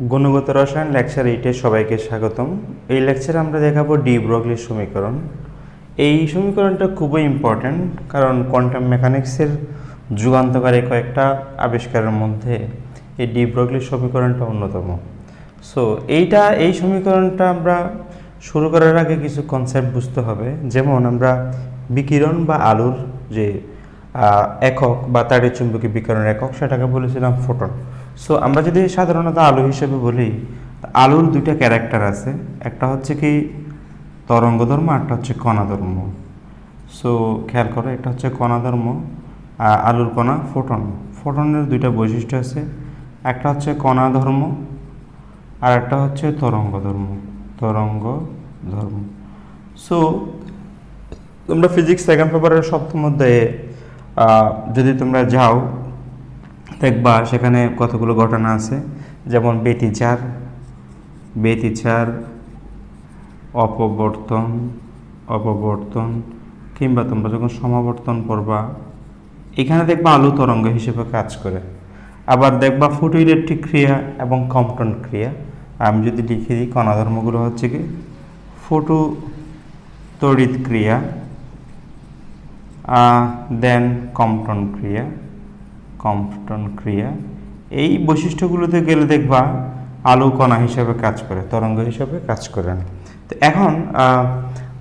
গুণগত রসায়ন লেকচার এইটে সবাইকে স্বাগতম। এই লেকচারে আমরা দেখাবো ডি ব্রগলির সমীকরণ। এই সমীকরণটা খুবই ইম্পর্ট্যান্ট কারণ কোয়ান্টাম মেকানিক্সের যুগান্তকারী কয়েকটা আবিষ্কারের মধ্যে এই ডি ব্রগলির সমীকরণটা অন্যতম। সো এইটা, এই সমীকরণটা আমরা শুরু করার আগে কিছু কনসেপ্ট বুঝতে হবে। যেমন আমরা বিকিরণ বা আলোর যে একক বা তাড়িৎ চুম্বকীয় বিকিরণের একক, সেটাকে বলেছিলাম ফোটন সো আমরা যদি সাধারণত আলো হিসেবে বলি, আলোর দুইটা ক্যারেক্টার আছে। একটা হচ্ছে কি তরঙ্গ ধর্ম একটা হচ্ছে কণা ধর্ম সো খেয়াল করো এটা হচ্ছে কণা ধর্ম আর আলুর কণা, ফোটন। ফোটনের দুইটা বৈশিষ্ট্য আছে। একটা হচ্ছে কণা ধর্ম আর একটা হচ্ছে তরঙ্গ ধর্ম তরঙ্গ ধর্ম সো তোমরা ফিজিক্স সেকেন্ড পেপারের সপ্তম অধ্যায়ে যদি তোমরা যাও দেখবা সেখানে কতগুলো ঘটনা আছে। যেমন ব্যতিচার ব্যতিচার, অপবর্তন অপবর্তন, কিংবা তোমরা যখন সমাবর্তন করবা, এখানে দেখবা আলু তরঙ্গ হিসেবে কাজ করে। আবার দেখবা ফটো ইলেকট্রিক ক্রিয়া এবং কম্পটন ক্রিয়া। আমি যদি লিখে দিই, কণাধর্মগুলো হচ্ছে কি? ফটো তড়িৎ ক্রিয়া দেন কম্পটন ক্রিয়া। কম্পটন ক্রিয়া। এই বৈশিষ্ট্যগুলোতে গেলে দেখবা আলো কণা হিসেবে কাজ করে, তরঙ্গ হিসেবে কাজ করে না। তো এখন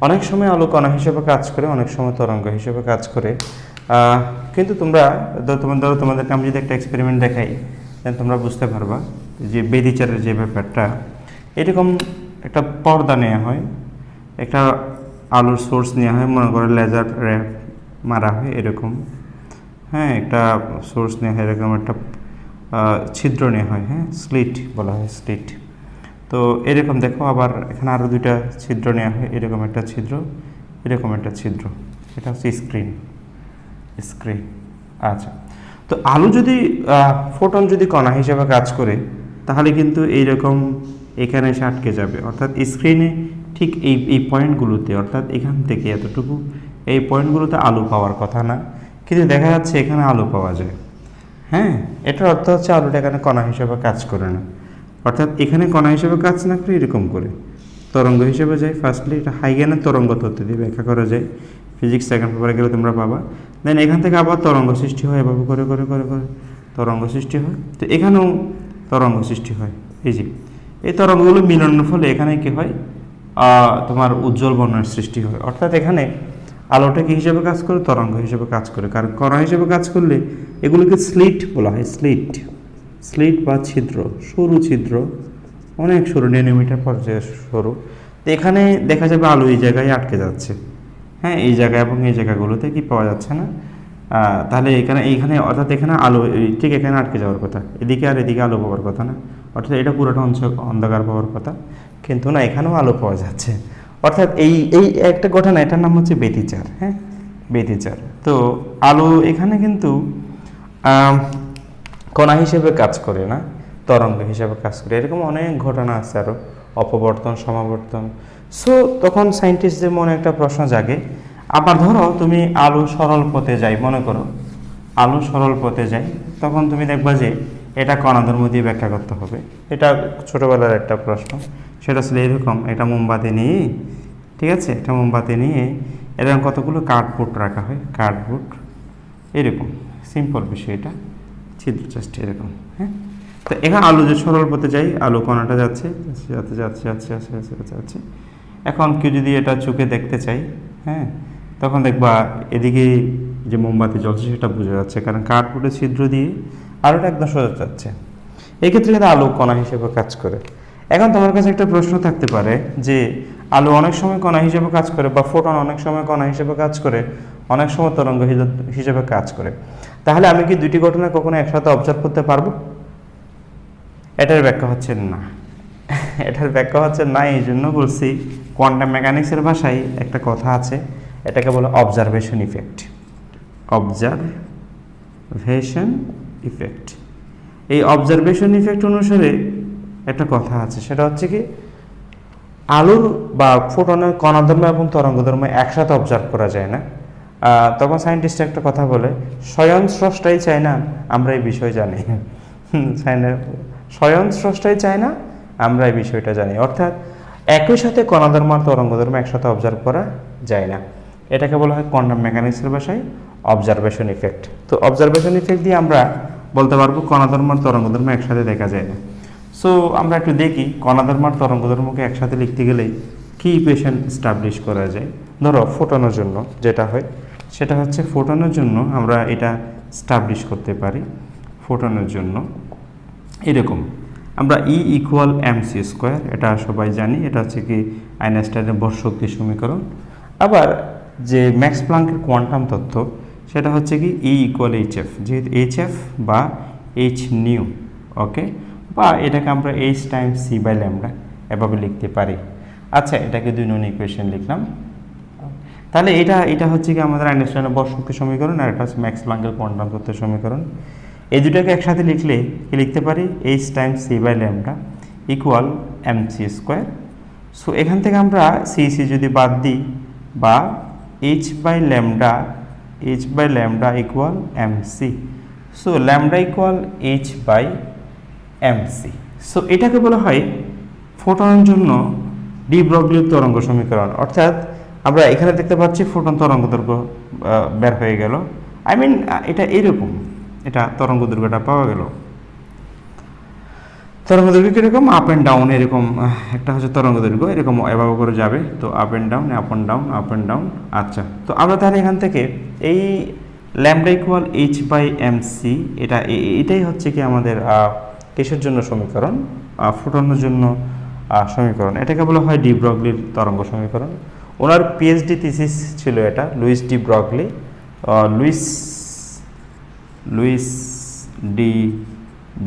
অনেক সময় আলো কণা হিসেবে কাজ করে, অনেক সময় তরঙ্গ হিসেবে কাজ করে। কিন্তু তোমরা তোমার, ধরো তোমাদেরকে আমি যদি একটা এক্সপেরিমেন্ট দেখাই তোমরা বুঝতে পারবা যে বেদিচারের যে ব্যাপারটা, এরকম একটা পর্দা নেওয়া হয়, একটা আলোর সোর্স নেওয়া হয়, মনে করো লেজার র্যাপ মারা হয়, এরকম। হ্যাঁ একটা সোর্স নেওয়া হয়, এরকম একটা ছিদ্র নেওয়া হয় হ্যাঁ স্লিট বলা হয় স্লিট তো এরকম দেখো, আবার এখানে আরও দুইটা ছিদ্র নেওয়া হয়, এরকম একটা ছিদ্র, এরকম একটা ছিদ্র। এটা হচ্ছে স্ক্রিন স্ক্রিন আচ্ছা তো আলু যদি ফোটন যদি কণা হিসেবে কাজ করে, তাহলে কিন্তু এইরকম এখানে এসে আটকে যাবে। অর্থাৎ স্ক্রিনে ঠিক এই এই পয়েন্টগুলোতে অর্থাৎ এখান থেকে এতটুকু, এই পয়েন্টগুলোতে আলু পাওয়ার কথা না। কিন্তু দেখা যাচ্ছে এখানে আলু পাওয়া যায়। হ্যাঁ এটার অর্থ হচ্ছে আলুটা এখানে কণা হিসেবে কাজ করে না। অর্থাৎ এখানে কণা হিসেবে কাজ না করে এরকম করে। তরঙ্গ হিসেবে যায়। ফার্স্টলি এটা হাইগেনের তরঙ্গ তত্ত্ব দিয়ে ব্যাখ্যা করা যায়। ফিজিক্স সেকেন্ড পেপারে গেলে তোমরা পাবা। দেন এখান থেকে আবার তরঙ্গ সৃষ্টি হয় এভাবে করে করে করে করে। তরঙ্গ সৃষ্টি হয়। তো এখানেও তরঙ্গ সৃষ্টি হয়। এই যে, এই তরঙ্গগুলো মিলনের ফলে এখানে কী হয়? তোমার উজ্জ্বল বর্ণের সৃষ্টি হয়। অর্থাৎ এখানে আলোটা কি হিসেবে কাজ করে, তরঙ্গ হিসেবে কাজ করে। কারণ কণা হিসেবে কাজ করলে এগুলোকে স্লিট বলা হয়, স্লিট। স্লিট বা ছিদ্র, সরু ছিদ্র, অনেক সরু নেনোমিটার পর্যায়ে সরু। তো এখানে দেখা যাবে আলো এই জায়গায় আটকে যাচ্ছে। হ্যাঁ এই জায়গা এবং এই জায়গাগুলোতে কি পাওয়া যাচ্ছে না? তাহলে এখানে, এইখানে, অর্থাৎ এখানে আলো ঠিক এখানে আটকে যাওয়ার কথা। এদিকে আর এদিকে আলো পাওয়ার কথা না। অর্থাৎ এটা পুরোটা অংশ অন্ধকার পাওয়ার কথা। কিন্তু না, এখানেও আলো পাওয়া যাচ্ছে। অর্থাৎ এই এই একটা ঘটনা এটার নাম হচ্ছে বেতিচার হ্যাঁ? বেতিচার তো আলো এখানে কিন্তু কণা হিসেবে কাজ করে না, তরঙ্গ হিসেবে কাজ করে। এরকম অনেক ঘটনা আছে আরও অপবর্তন, সমাবর্তন। সো তখন সায়েন্টিস্টদের মনে একটা প্রশ্ন জাগে, আবার ধরো তুমি আলু সরল পথে যাই, মনে করো, আলু সরল পথে যাই, তখন তুমি দেখবা যে এটা কণা ধর্ম দিয়ে ব্যাখ্যা করতে হবে। এটা ছোটোবেলার একটা প্রশ্ন। সেটা আসলে এরকম, এটা মোমবাতি নিয়ে, ঠিক আছে? এটা মোমবাতি নিয়ে এরকম কতগুলো কার্ডবোর্ড রাখা হয়? কার্ডবোর্ড এরকম সিম্পল বিষয় এটা ছিদ্র চাষটি এরকম হ্যাঁ? তো এখন আলু যে সরল পথে যাই, আলু কণাটা যাচ্ছে যাচ্ছে যাচ্ছে যাচ্ছে আছে আছে আছে এখন কেউ যদি এটা চোখে দেখতে চাই হ্যাঁ তখন দেখবা এদিকে যে মোমবাতি জ্বলছে সেটা বোঝা যাচ্ছে, কারণ কার্ডবোর্ডের ছিদ্র দিয়ে আলোটা একদম সোজা যাচ্ছে। এক্ষেত্রে কিন্তু আলু কণা হিসেবে কাজ করে। এখন তোমার কাছে একটা প্রশ্ন থাকতে পারে যে আলো অনেক সময় কণা হিসেবে কাজ করে বা ফোটন অনেক সময় কণা হিসেবে কাজ করে, অনেক সময় তরঙ্গ হিসেবে- কাজ করে। তাহলে আমি কি দুটি ঘটনা কখনো একসাথে অবজার্ভ করতে পারব? এটার ব্যাখ্যা হচ্ছে না। এটার ব্যাখ্যা হচ্ছে না, এই জন্য বলছি কোয়ান্টাম মেকানিক্সের ভাষায় একটা কথা আছে, এটাকে বলে অবজারভেশন ইফেক্ট অবজারভেশন ইফেক্ট এই অবজারভেশন ইফেক্ট অনুসারে একটা কথা আছে, সেটা হচ্ছে কি, আলোর বা ফোটনের কণাধর্ম এবং তরঙ্গধর্ম একসাথে অবজার্ভ করা যায় না। তখন সায়েন্টিস্ট একটা কথা বলে, স্বয়ং স্রষ্টাই চায় না, আমরা এই বিষয় জানি। স্বয়ং স্রষ্টাই চায় না, আমরা এই বিষয়টা জানি। অর্থাৎ একই সাথে কণাধর্ম আর তরঙ্গধর্ম একসাথে অবজার্ভ করা যায় না। এটাকে বলা হয় কোয়ান্টাম মেকানিক্সের ভাষায় অবজারভেশন ইফেক্ট তো অবজারভেশন ইফেক্ট দিয়ে আমরা বলতে পারব কণাধর্ম আর তরঙ্গধর্ম একসাথে দেখা যায় না। সো আমরা একটু দেখি কণাধর্ম আর তরঙ্গধর্মকে একসাথে লিখতে গেলে কি ইকুয়েশন স্টাবলিশ করা যায়? ধরো, ফোটানোর জন্য যেটা হয়, সেটা হচ্ছে ফোটানোর জন্য আমরা এটা স্টাবলিশ করতে পারি। ফোটানোর জন্য এরকম। আমরা E equal M C square এটা সবাই জানি, এটা হচ্ছে কি আইনস্টাইনের ভর শক্তি সমীকরণ। আবার যে ম্যাক্স প্লাঙ্কের কোয়ান্টাম তত্ত্ব, সেটা হচ্ছে কি ই ইকুয়াল এইচ এফ যেহেতু এইচ এফ বা এইচ নিউ ওকে বা এটাকে আমরা H time C by lambda এভাবে লিখতে পারি। আচ্ছা এটাকে দুই নন ইকুয়েশন লিখলাম। তাহলে এটা এটা হচ্ছে কি আমাদের আইনস্টাইনের শক্তি সমীকরণ আর এটা হচ্ছে ম্যাক্স প্লাঙ্কের কোয়ান্টাম তত্ত্বের সমীকরণ। এই দুটাকে একসাথে লিখলে কি লিখতে পারি? H time C by lambda equal M C square so এখান থেকে আমরা সি সি যদি বাদ দিই বা H by lambda H by lambda equal M C so lambda equal H by M C এটাকে বলা হয় ফোটনের জন্য ডি ব্রগলির তরঙ্গ সমীকরণ। অর্থাৎ আমরা এখানে দেখতে পাচ্ছি ফোটন তরঙ্গ দৈর্ঘ্য বের হয়ে গেল। আই মিন এটা এরকম। এটা তরঙ্গ দৈর্ঘ্যটা পাওয়া গেল। তরঙ্গ দৈর্ঘ্য কীরকম? আপ অ্যান্ড ডাউন এরকম। একটা হচ্ছে তরঙ্গ দৈর্ঘ্য এরকম এভাবে করে যাবে। তো up and down up and down up and down আচ্ছা তো আমরা তাহলে এখান থেকে এই lambda equal H by M C এটা এটাই হচ্ছে কি আমাদের কিসের জন্য সমীকরণ? ফুটানোর জন্য সমীকরণ। এটাকে বলা হয় ডি ব্রগলির তরঙ্গ সমীকরণ। ওনার পিএইচডি থিসিস ছিল এটা, Louis de Broglie. Louis Louis de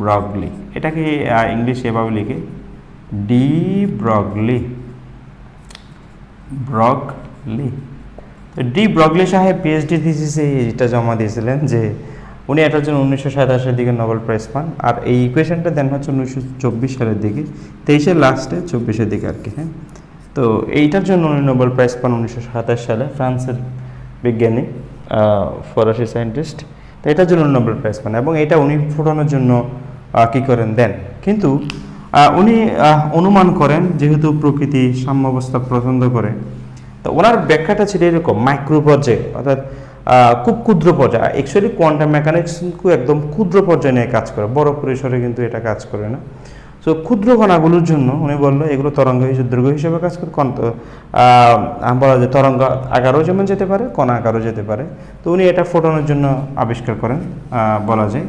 Broglie. এটাকে ইংলিশে এভাবে লিখে, de Broglie. Broglie. De Broglie সাহেব পিএইচডি থিসিসে এটা জমা দিয়েছিলেন যে উনি এটার জন্য উনিশশো সাতাশের দিকে নোবেল প্রাইজ পান। আর এই ইকুয়েশনটা দেন হচ্ছে উনিশশো চব্বিশ সালের দিকে তেইশের লাস্টে চব্বিশের দিকে আর কি হ্যাঁ? তো এইটার জন্য উনি নোবেল প্রাইজ পান উনিশশো সাতাশ সালে, ফ্রান্সের বিজ্ঞানী ফরাসি সায়েন্টিস্ট তো এটার জন্য নোবেল প্রাইজ পান এবং এটা উনি ফোটানোর জন্য কী করেন দেন। কিন্তু উনি অনুমান করেন যেহেতু প্রকৃতি সাম্যাবস্থা পছন্দ করে, তো ওনার ব্যাখ্যাটা ছিল এরকম মাইক্রো পর্যায়ে অর্থাৎ খুব ক্ষুদ্র পর্যায়ে। অ্যাকচুয়ালি কোয়ান্টাম মেকানিক্স একদম ক্ষুদ্র পর্যায়ে নিয়ে কাজ করে। বড় পরিসরে কিন্তু এটা কাজ করে না। সো ক্ষুদ্র কণাগুলোর জন্য উনি বলল, এগুলো তরঙ্গ হিসেবে, দৈর্ঘ্য হিসেবে কাজ করে। বলা যায় তরঙ্গ আকারও যেমন যেতে পারে, কণা আকারও যেতে পারে। তো উনি এটা ফোটানোর জন্য আবিষ্কার করেন বলা যায়।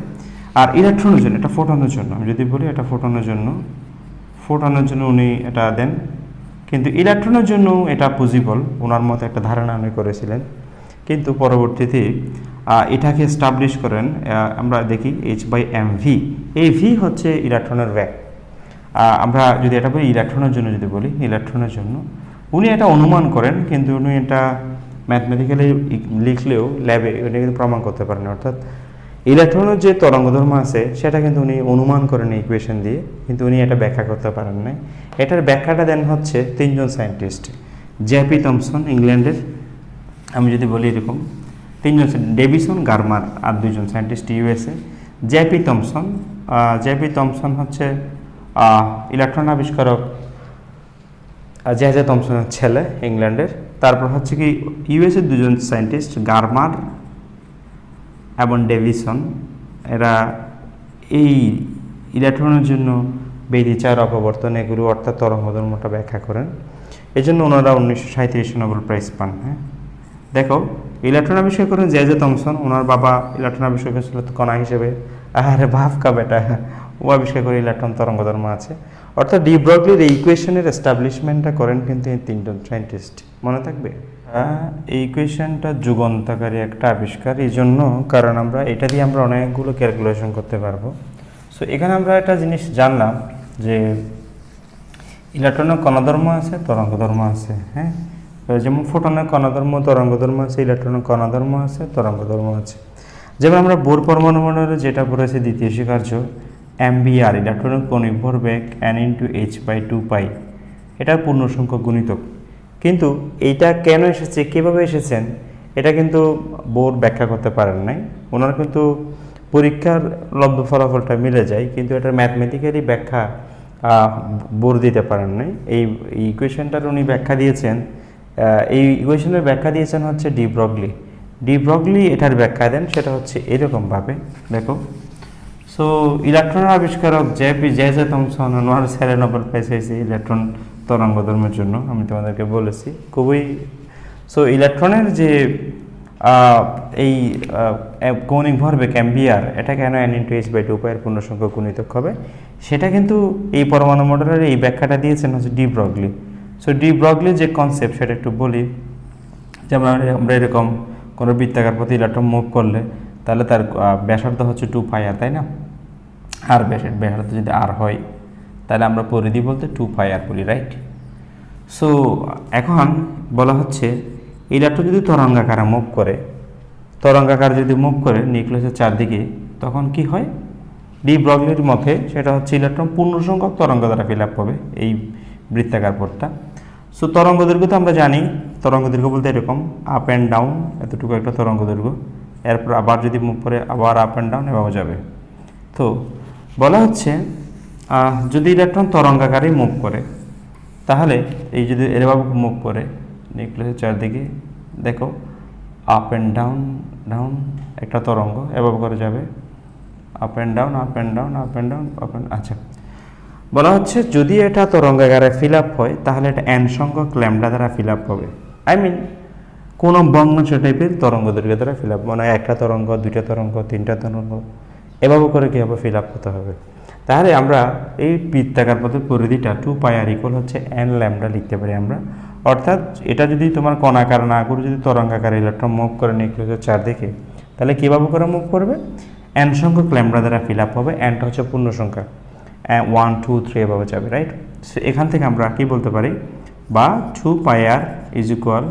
আর ইলেকট্রনের জন্য, এটা ফোটানোর জন্য, আমি যদি বলি, এটা ফোটানোর জন্য ফোটানোর জন্য উনি এটা দেন। কিন্তু ইলেকট্রনের জন্য এটা পজিবল ওনার মতো একটা ধারণা উনি করেছিলেন। কিন্তু পরবর্তীতে এটাকে স্টাবলিশ করেন আমরা দেখি এইচ বাই এম ভি এই ভি হচ্ছে ইলেকট্রনের ব্যাগ আমরা যদি এটা বলি ইলেকট্রনের জন্য যদি বলি ইলেকট্রনের জন্য, উনি এটা অনুমান করেন, কিন্তু উনি এটা ম্যাথমেটিক্যালি লিখলেও ল্যাবে উনি কিন্তু প্রমাণ করতে পারেন। অর্থাৎ ইলেকট্রনের যে তরঙ্গধর্ম আছে, সেটা কিন্তু উনি অনুমান করেন ইকুয়েশন দিয়ে, কিন্তু উনি এটা ব্যাখ্যা করতে পারেন নাই। এটার ব্যাখ্যাটা দেন হচ্ছে তিনজন সায়েন্টিস্ট জেপি থমসন ইংল্যান্ডের আমি যদি বলি এরকম, তিনজন ডেভিসন, গার্মার আর দুজন scientist, USA. JP Thomson JP Thomson হচ্ছে ইলেকট্রন আবিষ্কারক জেজে থমসনের ছেলে ইংল্যান্ডের। তারপর হচ্ছে কি ইউএসএর দুজন সায়েন্টিস্ট, গার্মার এবং ডেভিসন। এরা এই ইলেকট্রনের জন্য বেদিচার অপবর্তন এগুলো অর্থাৎ তরঙ্গধর্মটা ব্যাখ্যা করেন। এই জন্য ওনারা উনিশশো সাঁত্রিশে নোবেল প্রাইজ পান হ্যাঁ। দেখো আবিষ্কার করেন জে জে থমসন ওনার বাবা ইলেকট্রন আবিষ্কার করেছিল কণা হিসেবে। আরে কা বেটা ও আবিষ্কার করে ইলেকট্রন তরঙ্গ ধর্ম আছে। অর্থাৎ ডি ব্রগলির এই ইকুয়েশনের এস্টাবলিশমেন্টটা করেন কিন্তু এই তিনজন সায়েন্টিস্ট মনে থাকবে? হ্যাঁ, এই ইকুয়েশনটা যুগান্তকারী একটা আবিষ্কার এই জন্য কারণ আমরা এটা দিয়ে আমরা অনেকগুলো ক্যালকুলেশন করতে পারব। সো এখানে আমরা একটা জিনিস জানলাম যে ইলেকট্রনের কণাধর্ম আছে তরঙ্গ ধর্ম আছে হ্যাঁ? যেমন ফোটনের কণাধর্ম, তরঙ্গধর্ম আছে, ইলেকট্রনের কণাধর্ম আছে, তরঙ্গধর্ম আছে। যেমন আমরা বোর পরমাণু মণ্ডলে যেটা পড়েছি দ্বিতীয় স্বীকার্য এমবিআর, ইলেকট্রনের কণিক ভরবেগ N into H by two pi এটার পূর্ণ সংখ্যক গুণিতক। কিন্তু এইটা কেন এসেছে, কীভাবে এসেছেন, এটা কিন্তু বোর ব্যাখ্যা করতে পারেন নাই। ওনার কিন্তু পরীক্ষার লব্ধ ফলাফলটা মিলে যায়, কিন্তু এটার ম্যাথমেটিক্যালি ব্যাখ্যা বোর দিতে পারেন নাই। এই ইকুয়েশনটার উনি ব্যাখ্যা দিয়েছেন এই ইকুয়েশনের ব্যাখ্যা দিয়েছেন হচ্ছে ডি ব্রগলি। ডি ব্রগলি এটার ব্যাখ্যা দেন, সেটা হচ্ছে এরকমভাবে। দেখো সো ইলেকট্রনের আবিষ্কারক জেপি জেজে থমসন ওনার স্যারে নোবেল প্রাইজ হয়েছে ইলেকট্রন তরঙ্গধর্মের জন্য, আমি তোমাদেরকে বলেছি। খুবই সো ইলেকট্রনের যে এই কৌণিক ভরবেগ অ্যাম্বিয়ার এটা কেন N into H by two পায়ের পূর্ণ সংখ্যক গুণিতক হবে? সেটা কিন্তু এই পরমাণু মডেলের এই ব্যাখ্যাটা দিয়েছেন হচ্ছে de Broglie. So de Broglie যে কনসেপ্ট সেটা একটু বলি। যেমন আমরা- এরকম কোনো বৃত্তাকার প্রতি ইলেকট্রন মুভ করলে, তাহলে তার ব্যাসার্ধ হচ্ছে টু পাই আর তাই না? আর ব্যাসের ব্যাসার্ধ যদি আর হয়, তাহলে আমরা পরিধি বলতে টু পাই আর বলি রাইট সো এখন বলা হচ্ছে ইলেকট্রন যদি তরঙ্গাকারে মুভ করে, তরঙ্গাকার যদি মুভ করে নিউক্লিয়াসের চারদিকে, তখন কি হয়? ডি ব্রগলির মতে সেটা হচ্ছে ইলেকট্রন পূর্ণ সংখ্যক তরঙ্গ দ্বারা ফিল আপ হবে, এই বৃত্তাকার পথটা। সো তরঙ্গ দৈর্ঘ্য তো আমরা জানি। তরঙ্গ দৈর্ঘ্য বলতে এরকম আপ অ্যান্ড ডাউন এতটুকু একটা তরঙ্গ দৈর্ঘ্য। এরপর আবার যদি মুভ করে, আবার আপ অ্যান্ড ডাউন এভাবে যাবে। তো, বলা হচ্ছে যদি ইলেকট্রন তরঙ্গাকারে মুভ করে, তাহলে এই যদি এভাবে মুভ করে নিউক্লিয়াসের চারদিকে, দেখো আপ অ্যান্ড ডাউন ডাউন একটা তরঙ্গ এভাবে করে যাবে। Up and down up and down up and down up and আচ্ছা। বলা হচ্ছে, যদি এটা তরঙ্গাগারে ফিল আপ হয়, তাহলে এটা এন সংখ্যক ল্যামডা দ্বারা ফিল আপ হবে। আই মিন কোনো বর্ণাংশ টাইপের তরঙ্গ দৈর্ঘ্য দ্বারা ফিল আপ মানে একটা তরঙ্গ, দুইটা তরঙ্গ, তিনটা তরঙ্গ, এভাবে করে কীভাবে ফিল আপ হতে হবে। তাহলে আমরা এই বৃত্তাকার পথে পরিধিটা টু পাই আর ইকুয়াল হচ্ছে এন ল্যামডা লিখতে পারি আমরা। অর্থাৎ এটা যদি তোমার কণাকার না করে যদি তরঙ্গাকার ইলেকট্রন মুভ করে নিউক্লিয়াসের চারদিকে, তাহলে কীভাবে করে মুভ করবে? এন সংখ্যক ল্যামডা দ্বারা ফিল আপ হবে এনটা হচ্ছে পূর্ণ সংখ্যা ওয়ান টু থ্রি এভাবে যাবে রাইট সো এখান থেকে আমরা কি বলতে পারি? বা two pi R is equal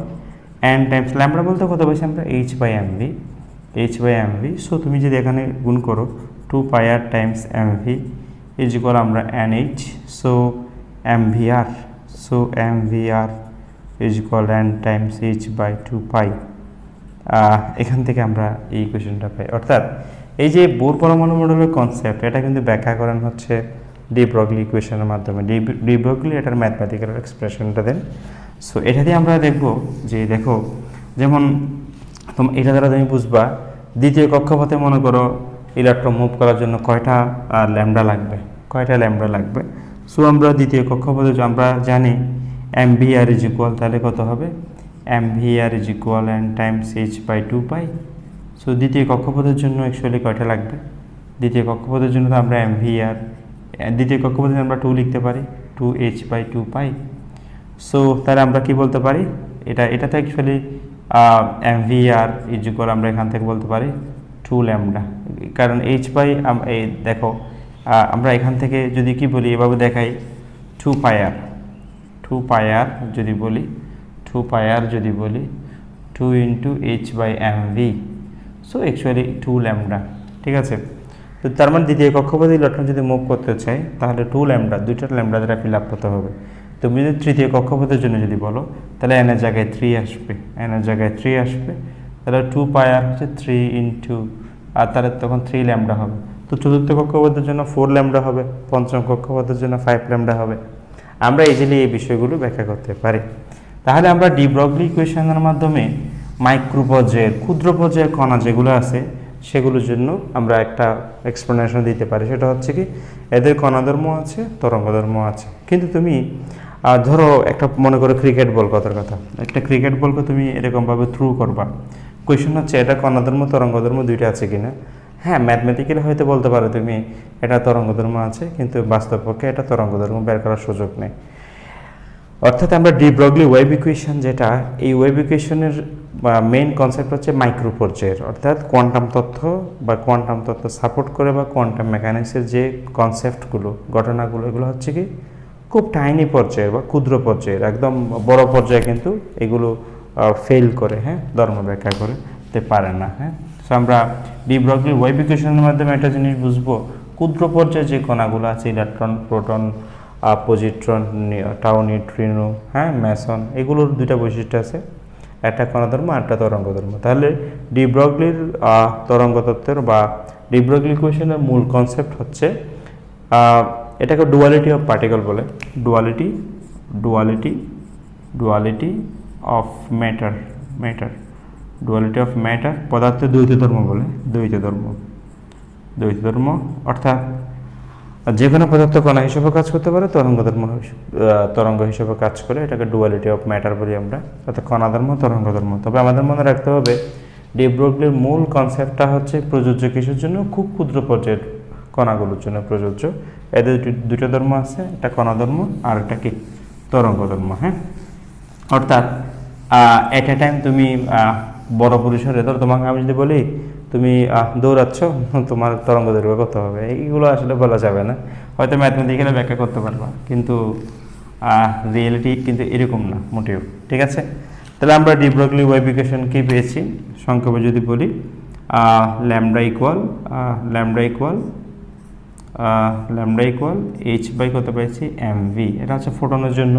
N times lambda বলতে কত বলছি আমরা? H by M V H by M V so তুমি যদি এখানে গুণ করো two pi R times M V is equal আমরা N H so M V R so M V R is equal N times H by two pi এখান থেকে আমরা এই কোয়েশনটা পাই। অর্থাৎ, এই যে বোর পরমাণু মডেলের কনসেপ্ট এটা কিন্তু ব্যাখ্যা করেন হচ্ছে ডি ব্রগলি ইকুয়েশনের মাধ্যমে। ডি ডি ব্রগলি এটার ম্যাথমেটিক্যাল এক্সপ্রেশনটা দেন। সো এটা দিয়ে আমরা দেখব যে, দেখো, যেমন এটা দ্বারা তুমি বুঝবা, দ্বিতীয় কক্ষপথে মনে করো ইলেকট্রন মুভ করার জন্য কয়টা ল্যামডা লাগবে? কয়টা ল্যামডা লাগবে? সো আমরা দ্বিতীয় কক্ষপথে আমরা জানি M V R is equal তাহলে কত হবে? M V R is equal N times H by two pi so দ্বিতীয় কক্ষপথের জন্য অ্যাকচুয়ালি কয়টা লাগবে? দ্বিতীয় কক্ষপথের জন্য তো আমরা এম ভি আর দ্বিতীয় কক্ষপথে আমরা টু লিখতে পারি two H by two pi so তাহলে আমরা কি বলতে পারি? এটা, এটাতে actually M V R is equal আমরা এখান থেকে বলতে পারি টু ল্যামডা কারণ এইচ বাই এই দেখো আমরা এখান থেকে যদি কি বলি, এভাবে দেখাই টু পাই আর টু পাই আর যদি বলি টু পাই আর যদি বলি two into H by M V so actually two lambda ঠিক আছে? তো তার মানে দ্বিতীয় কক্ষপথে ইলেকট্রন যদি মুভ করতে চাই, তাহলে টু ল্যামডা দুইটা ল্যামডা দ্বারা ফিল আপ করতে হবে। তুমি যদি তৃতীয় কক্ষপথের জন্য যদি বলো, তাহলে এনের জায়গায় থ্রি আসবে। এনের জায়গায় থ্রি আসবে। তাহলে টু পাই আর হচ্ছে থ্রি ইন্টু আর তাহলে তখন থ্রি ল্যামডা হবে। তো চতুর্থ কক্ষপথের জন্য ফোর ল্যামডা হবে, পঞ্চম কক্ষপথের জন্য ফাইভ ল্যামডা হবে। আমরা ইজিলি এই বিষয়গুলো ব্যাখ্যা করতে পারি। তাহলে আমরা ডি ব্রগলি ইকুয়েশনের মাধ্যমে মাইক্রো পর্যায়ের ক্ষুদ্র পর্যায়ের কণা যেগুলো আছে সেগুলোর জন্য আমরা একটা এক্সপ্লেনেশন দিতে পারি। সেটা হচ্ছে কি, এদের কণাধর্ম আছে, তরঙ্গধর্ম আছে। কিন্তু তুমি ধরো একটা মনে করো ক্রিকেট বল কথার কথা। একটা ক্রিকেট বলকে তুমি এরকমভাবে থ্রু করবা। কোয়েশন হচ্ছে, এটা কণাধর্ম, তরঙ্গধর্ম দুইটা আছে কিনা? হ্যাঁ ম্যাথমেটিক্যালি হয়তো বলতে পারো তুমি, এটা তরঙ্গধর্ম আছে, কিন্তু বাস্তব পক্ষে এটা তরঙ্গধর্ম বের করার সুযোগ নেই। অর্থাৎ আমরা ডি ব্রগলি ওয়েব ইকুয়েশন যেটা, এই ওয়েব ইকুয়েশনের মেইন কনসেপ্ট হচ্ছে মাইক্রো পর্যায়ের অর্থাৎ কোয়ান্টাম তথ্য বা কোয়ান্টাম তথ্য সাপোর্ট করে বা কোয়ান্টাম মেকানিক্সের যে কনসেপ্টগুলো ঘটনাগুলো, এগুলো হচ্ছে কি খুব টাইনি পর্যায়ের বা ক্ষুদ্র পর্যায়ের, একদম বড় পর্যায়ে কিন্তু এগুলো ফেল করে হ্যাঁ ধর্ম ব্যাখ্যা করে তে পারে না হ্যাঁ। সো আমরা ডি ব্রগলি ওয়েব মাধ্যমে একটা জিনিস বুঝব, ক্ষুদ্র পর্যায়ে যে কণাগুলো আছে electron proton positron tau neutrino হ্যাঁ ম্যাসন এগুলোর দুইটা বৈশিষ্ট্য আছে। একটা কণাধর্ম আর একটা তরঙ্গধর্ম। তাহলে ডি ব্রগলির তরঙ্গ তত্ত্বের বা ডিব্রগলি ইকুয়েশনের মূল কনসেপ্ট হচ্ছে এটাকে ডুয়ালিটি অফ পার্টিকল বলে। Duality duality duality of matter matter duality of matter পদার্থের দ্বৈত ধর্ম বলে দ্বৈত ধর্ম দ্বৈত ধর্ম অর্থাৎ যে কোনো পদার্থ কণা হিসেবে কাজ করতে পারে তরঙ্গ ধর্ম তরঙ্গ হিসেবে কাজ করে এটাকে ডুয়ালিটি অফ ম্যাটার বলি আমরা। অর্থাৎ কণা ধর্ম তরঙ্গ ধর্ম তবে আমাদের মনে রাখতে হবে ডিব্রগলির মূল কনসেপ্টটা হচ্ছে প্রযোজ্য কিসের জন্য? খুব ক্ষুদ্র পর্যায়ের কণাগুলোর জন্য প্রযোজ্য। এদের দুটি- ধর্ম আছে, একটা কণা ধর্ম আর একটা কি? তরঙ্গ ধর্ম হ্যাঁ? অর্থাৎ এট এ টাইম তুমি বড় পরিসরে ধরো তোমাকে আমি যদি বলি তুমি আহ, দৌড়াচ্ছ তোমার তরঙ্গ দৈর্ঘ্য কত হবে? এইগুলো আসলে বলা যাবে না। হয়তো ম্যাথমেটিক্যালে ব্যাখ্যা করতে পারবা কিন্তু রিয়েলিটি কিন্তু এরকম না মোটেও। ঠিক আছে? তাহলে আমরা ডিব্রগলি ওয়াইফিকেশন কি পেয়েছি? সংক্ষেপে যদি বলি lambda equal lambda equal lambda equal H by কত পেয়েছি? এম ভি এটা হচ্ছে ফোটনের জন্য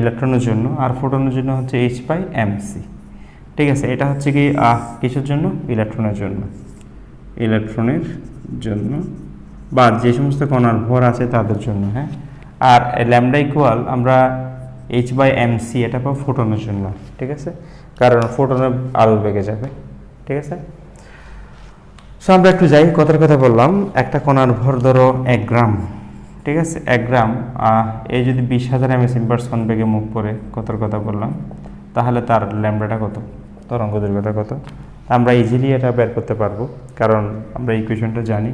ইলেকট্রনের জন্য আর ফোটনের জন্য হচ্ছে এইচ বাই এম সি ঠিক আছে এটা হচ্ছে কি কিসের জন্য? ইলেকট্রনের জন্য। ইলেকট্রনের জন্য বা যে সমস্ত কণার ভর আছে তাদের জন্য হ্যাঁ? আর ল্যামডা ইকুয়াল আমরা এইচ বাই এম সি এটা পাবো ফোটনের জন্য ঠিক আছে? কারণ ফোটনের আলো বেগে যাবে ঠিক আছে? সো আমরা একটু যাই কথার কথা বললাম। একটা কণার ভর ধরো এক গ্রাম ঠিক আছে? এক গ্রাম এই যদি বিশ হাজার এম এস ইনভার্স ওয়ান বেগে মুভ করে কথার কথা বললাম তাহলে তার ল্যামডাটা কত? তরঙ্গ দৈর্ঘ্যটা কত? আমরা ইজিলি এটা বের করতে পারব, কারণ আমরা ইকুয়েশনটা জানি।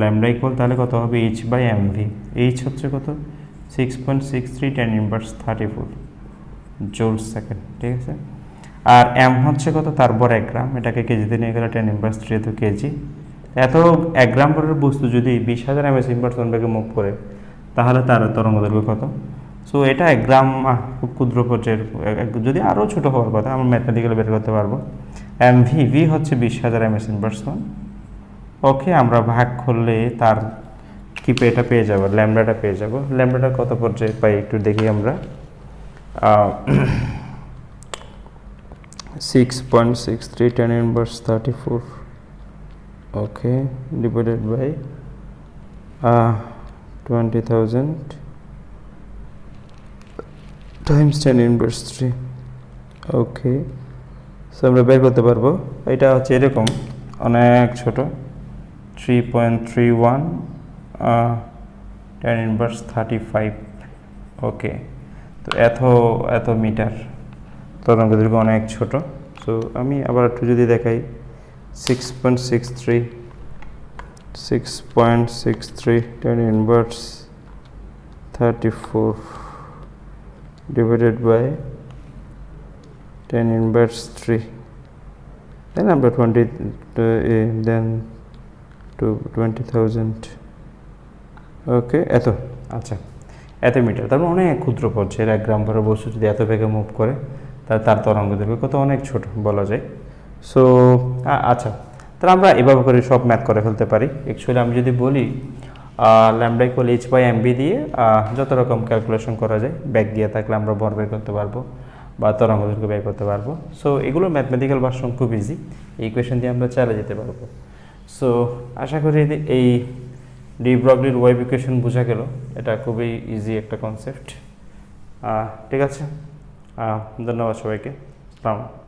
ল্যামডা ইকুয়াল তাহলে কত হবে? H by M V H হচ্ছে কত? Six point six three ten inverse thirty four joule second ঠিক আছে? আর এম হচ্ছে কত? তারপর এক গ্রাম এটাকে কেজিতে নিয়ে গেলে টেন ইনভার্স থ্রি তো কেজি। এত এক গ্রাম পরের বস্তু যদি বিশ হাজার এম এস ইনভার্স বেগে মুভ করে, তাহলে তার তরঙ্গ দৈর্ঘ্য কত? সো এটা এক গ্রাম খুব ক্ষুদ্র পর্যায়ের যদি আরও ছোটো হওয়ার কথা, আমরা ম্যাথমেটিক্যালি বের করতে পারব। এম ভি ভি হচ্ছে বিশ হাজার M S inverse one okay আমরা ভাগ করলে তার কি এটা পেয়ে যাব ল্যামডাটা পেয়ে যাব। ল্যামডাটা কত পর্যায়ে পাই একটু দেখি আমরা। Six point six three ten inverse thirty four okay divided by twenty thousand times ten inverse three okay so আমরা বের করতে পারব। এটা হচ্ছে এরকম। অনেক ছোট। Three point three one ten inverse thirty five okay তো এত এত মিটার। তরঙ্গ দৈর্ঘ্য অনেক ছোট। সো আমি আবার একটু যদি দেখাই। Six point six three six point six three ten inverse thirty four divided by 10 inverse 3 then আমরা 20 uh, eh, then to 20000 okay এত আচ্ছা এত মিটার। তার মানে অনেক ক্ষুদ্র পর্যায়ের এক গ্রাম ভরের বস্তু যদি এত বেগে মুভ করে তাহলে তার তরঙ্গ দৈর্ঘ্য কত অনেক ছোট বলা যায়। সো আচ্ছা তাহলে আমরা এভাবে করে সব ম্যাথ করে ফেলতে পারি। অ্যাকচুয়ালি আমি যদি বলি lambda equal H by MB দিয়ে যত রকম ক্যালকুলেশন করা যায় ব্যাক দিয়ে থাকলে আমরা ভর বের করতে পারব বা তরঙ্গ দৈর্ঘ্য বের করতে পারব। সো এগুলো ম্যাথমেটিক্যাল ভার্সন খুব ইজি এই ইকুয়েশন দিয়ে আমরা চালিয়ে যেতে পারব। সো আশা করি এই ডি ব্রগলির ওয়েব ইকুয়েশন বোঝা গেল। এটা খুবই ইজি একটা কনসেপ্ট ঠিক আছে? ধন্যবাদ সবাইকে। সালাম।